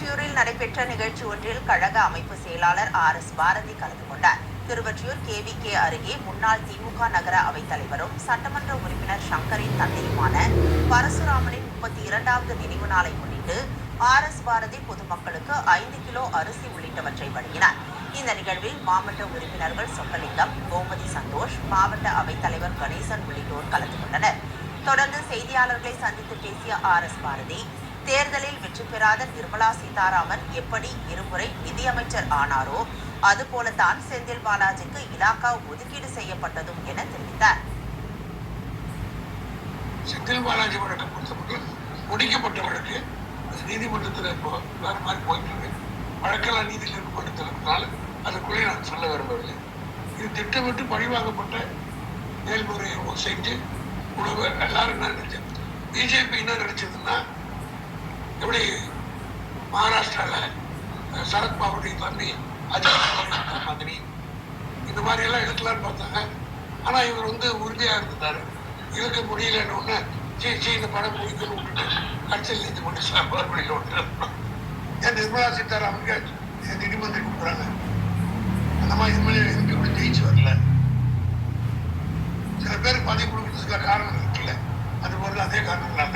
திருவொற்றியூரில் நடைபெற்ற நிகழ்ச்சி ஒன்றில் கழக அமைப்பு செயலாளர் ஆர் எஸ் பாரதி கலந்து கொண்டார். திருவொற்றியூர் கேவிகே அருகே முன்னாள் திமுக நகர அவைத் தலைவரும் சட்டமன்ற உறுப்பினர் சங்கரின் தந்தையுமான பரசுராமனின் முப்பத்தி இரண்டாவது நினைவு நாளை முன்னிட்டு ஆர் எஸ் பாரதி பொதுமக்களுக்கு ஐந்து கிலோ அரிசி உள்ளிட்டவற்றை வழங்கினார். இந்த நிகழ்வில் மாவட்ட உறுப்பினர்கள் சொக்கலிங்கம் கோமதி சந்தோஷ் மாவட்ட அவைத்தலைவர் கணேசன் உள்ளிட்டோர் கலந்து கொண்டனர். தொடர்ந்து செய்தியாளர்களை சந்தித்து பேசிய ஆர் எஸ் பாரதி தேர்தலில் வெற்றி பெறாத நிர்மலா சீதாராமன் எப்படி இருமுறை நிதியமைச்சர் ஆனாரோ அதுபோலத்தான் செந்தில் பாலாஜிக்கு இலாக்கா ஒதுக்கீடு செய்யப்பட்டதும் என தெரிவித்தார். செந்தில் பாலாஜி வழக்கை பொறுத்தமட்டில் முடிக்கப்பட்ட வழக்கு அது நீதிமன்றத்தில் இப்போ வேற மாதிரி போயிட்டு இருக்கு வழக்கெல்லாம் நீதியில் இருந்தால் அதுக்குள்ளே நான் சொல்ல விரும்பவில்லை. இது திட்டமிட்டு பழிவாங்கப்பட்ட மேல்முறையை செஞ்சு உணவு எல்லாரும் என்ன நினைச்சேன் பிஜேபி என்ன நினைச்சதுன்னா எப்படி மகாராஷ்டிராவில் சரத்பாபுடைய தம்பி அஜித் மாதிரி இந்த மாதிரி எல்லாம் எடுக்கலான்னு பார்த்தாங்க. ஆனா இவர் வந்து உறுதியா இருந்தாரு இருக்க முடியலன்னு ஒண்ணு சீ சீ இந்த படம் முடிக்கணும் விட்டுட்டு கட்சியில் நீதிமன்ற சாப்பாடு விட்டு ஏன் நிர்மலா சீதாராமனுக்கு நீதிமன்றம் கொடுக்குறாங்க. அந்த மாதிரி எம்எல்ஏ எதுக்கு இப்படி ஜெயிச்சு வரல. சில பேர் பதவி கொடுக்கறதுக்கு காரணம் இருக்குல்ல. அது போல அதே காரணம் நான்